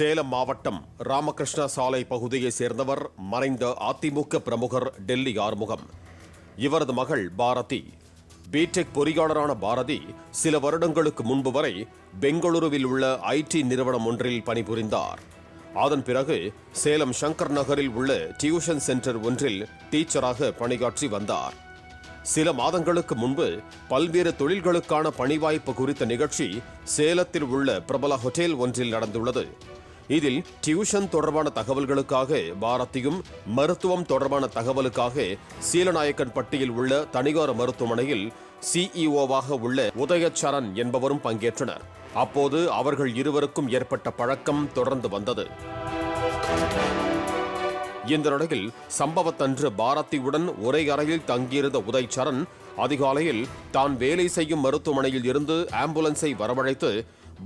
சேலம் மாவட்டம் ராமகிருஷ்ணா சாலை பகுதியைச் சேர்ந்தவர் மறைந்த அதிமுக பிரமுகர் டெல்லி ஆறுமுகம். இவரது மகள் பாரதி. பிடெக் பொறியாளரான பாரதி சில வருடங்களுக்கு முன்பு வரை பெங்களூருவில் உள்ள ஐடி நிறுவனம் ஒன்றில் பணிபுரிந்தார். அதன் பிறகு சேலம் சங்கர் நகரில் உள்ள டியூஷன் சென்டர் ஒன்றில் டீச்சராக பணியாற்றி வந்தார். சில மாதங்களுக்கு முன்பு பல்வேறு தொழில்களுக்கான பணிவாய்ப்பு குறித்த நிகழ்ச்சி சேலத்தில் உள்ள பிரபல ஹோட்டல் ஒன்றில் நடந்துள்ளது. இதில் டியூஷன் தொடர்பான தகவல்களுக்காக பாரதியும் மருத்துவம் தொடர்பான தகவலுக்காக சீலநாயக்கன் பட்டியில் உள்ள தனியார் மருத்துவமனையில் சிஇஓவாக உள்ள உதயச்சரண் என்பவரும் பங்கேற்றனர். அப்போது அவர்கள் இருவருக்கும் ஏற்பட்ட பழக்கம் தொடர்ந்து வந்தது. இந்த நிலையில் சம்பவத்தன்று பாரதியுடன் ஒரே அறையில் தங்கியிருந்த உதய் சரண் அதிகாலையில் தான் வேலை செய்யும் மருத்துவமனையில் இருந்து ஆம்புலன்ஸை வரவழைத்து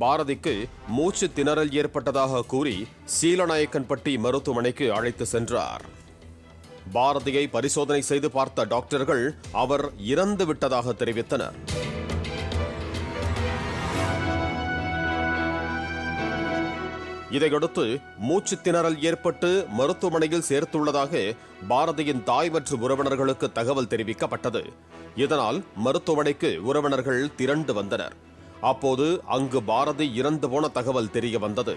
பாரதிக்கு மூச்சு திணறல் ஏற்பட்டதாக கூறி சீலநாயக்கன்பட்டி மருத்துவமனைக்கு அழைத்து சென்றார். பாரதியை பரிசோதனை செய்து பார்த்த டாக்டர்கள் அவர் இறந்து விட்டதாக தெரிவித்தனர். இதையடுத்து மூச்சு திணறல் ஏற்பட்டு மருத்துவமனையில் சேர்த்துள்ளதாக பாரதியின் தாய் மற்றும் உறவினர்களுக்கு தகவல் தெரிவிக்கப்பட்டது. இதனால் மருத்துவமனைக்கு உறவினர்கள் திரண்டு வந்தனர். அப்போது அங்கு பாரதி இறந்து போன தகவல் தெரிய வந்தது.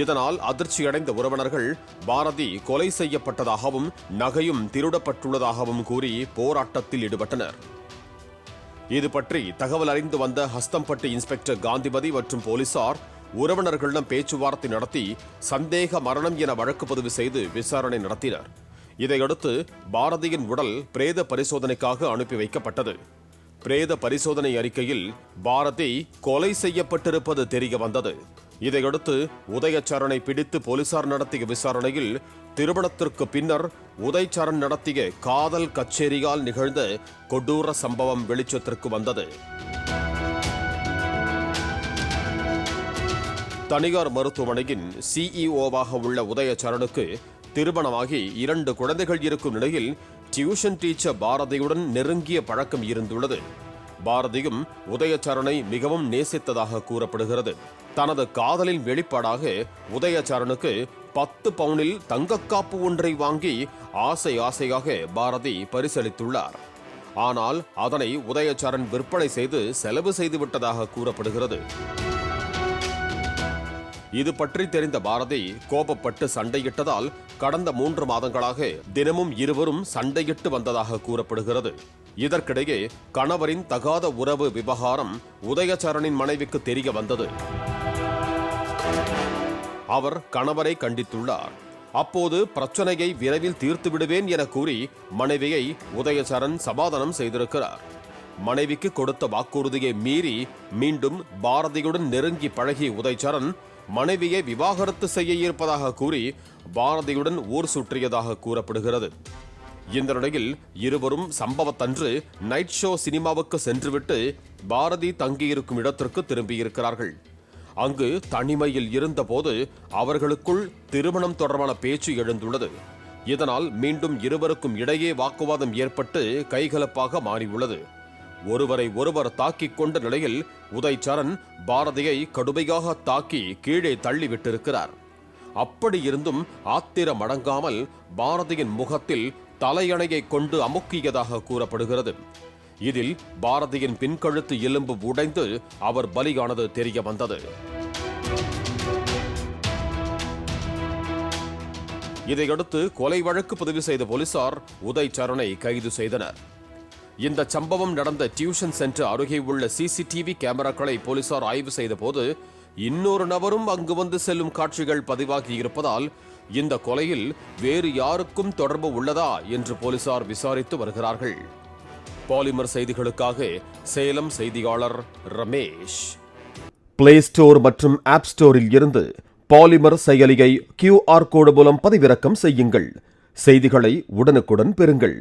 இதனால் அதிர்ச்சியடைந்த உறவினர்கள் பாரதி கொலை செய்யப்பட்டதாகவும் நகையும் திருடப்பட்டுள்ளதாகவும் கூறி போராட்டத்தில் ஈடுபட்டனர். இது பற்றி தகவல் அறிந்து வந்த ஹஸ்தம்பட்டி இன்ஸ்பெக்டர் காந்திமதி மற்றும் போலீசார் உறவினர்களிடம் பேச்சுவார்த்தை நடத்தி சந்தேக மரணம் என வழக்கு பதிவு செய்து விசாரணை நடத்தினர். இதையடுத்து பாரதியின் உடல் பிரேத பரிசோதனைக்காக அனுப்பி வைக்கப்பட்டது. பிரேத பரிசோதனை அறிக்கையில் பாரதி கொலை செய்யப்பட்டிருப்பது தெரிய வந்தது. இதையடுத்து உதயச்சரனை பிடித்து போலீசார் நடத்திய விசாரணையில் திருமணத்திற்கு பின்னர் உதயச்சரண் நடத்திய காதல் கச்சேரியால் நிகழ்ந்த கொடூர சம்பவம் வெளிச்சத்திற்கு வந்தது. தனியார் மருத்துவமனையின் சிஇஓவாக உள்ள உதயச்சரனுக்கு திருமணமாகி இரண்டு குழந்தைகள் இருக்கும் நிலையில் டியூஷன் டீச்சர் பாரதியுடன் நெருங்கிய பழக்கம் இருந்துள்ளது. பாரதியும் உதயச்சரனை மிகவும் நேசித்ததாக கூறப்படுகிறது. தனது காதலின் வெளிப்பாடாக உதயச்சரனுக்கு பத்து பவுனில் தங்கக்காப்பு ஒன்றை வாங்கி ஆசை ஆசையாக பாரதி பரிசளித்துள்ளார். ஆனால் அதனை உதயச்சரன் விற்பனை செய்து செலவு செய்துவிட்டதாக கூறப்படுகிறது. இது பற்றி தெரிந்த பாரதி கோபப்பட்டு சண்டையிட்டதால் கடந்த மூன்று மாதங்களாக தினமும் இருவரும் சண்டையிட்டு வந்ததாக கூறப்படுகிறது. இதற்கிடையே கணவரின் தகாத உறவு விவகாரம் உதயச்சரணின் மனைவிக்கு தெரிய வந்தது. அவர் கணவரை கண்டித்துள்ளார். அப்போது பிரச்சனையை விரைவில் தீர்த்து விடுவேன் என கூறி மனைவியை உதயச்சரண் சமாதானம் செய்திருக்கிறார். மனைவிக்கு கொடுத்த வாக்குறுதியை மீறி மீண்டும் பாரதியுடன் நெருங்கி பழகிய உதயச்சரண் மனைவியை விவாகரத்து செய்ய இருப்பதாக கூறி பாரதியுடன் ஊர் சுற்றியதாக கூறப்படுகிறது. இந்த நிலையில் இருவரும் சம்பவத்தன்று நைட் ஷோ சினிமாவுக்கு சென்றுவிட்டு பாரதி தங்கியிருக்கும் இடத்திற்கு திரும்பியிருக்கிறார்கள். அங்கு தனிமையில் இருந்தபோது அவர்களுக்குள் திருமணம் தொடர்பான பேச்சு எழுந்துள்ளது. இதனால் மீண்டும் இருவருக்கும் இடையே வாக்குவாதம் ஏற்பட்டு கைகலப்பாக மாறியுள்ளது. ஒருவரை ஒருவர் தாக்கிக் கொண்ட நிலையில் உதய்சரண் பாரதியை கடுமையாக தாக்கி கீழே தள்ளிவிட்டிருக்கிறார். அப்படி இருந்தும் ஆத்திரம் அடங்காமல் பாரதியின் முகத்தில் தலையணையை கொண்டு அமுக்கியதாக கூறப்படுகிறது. இதில் பாரதியின் பின்கழுத்து எலும்பு உடைந்து அவர் பலியானது தெரிய வந்தது இதையடுத்து கொலை வழக்கு பதிவு செய்த போலீசார் உதய் சரணை கைது செய்தனர். இந்த சம்பவம் நடந்த டியூஷன் சென்டர் அருகே உள்ள சிசிடிவி கேமராக்களை போலீசார் ஆய்வு செய்தபோது இன்னொரு நபரும் அங்கு வந்து செல்லும் காட்சிகள் பதிவாகி இருப்பதால் இந்த கொலையில் வேறு யாருக்கும் தொடர்பு உள்ளதா என்று போலீசார் விசாரித்து வருகிறார்கள். பாலிமர் செய்திகளுக்காக சேலம் செய்தியாளர் ரமேஷ். பிளே ஸ்டோர் மற்றும் ஆப் ஸ்டோரில் இருந்து பாலிமர் செயலியை கியூஆர் கோடு மூலம் பதிவிறக்கம் செய்யுங்கள். செய்திகளை உடனுக்குடன் பெறுங்கள்.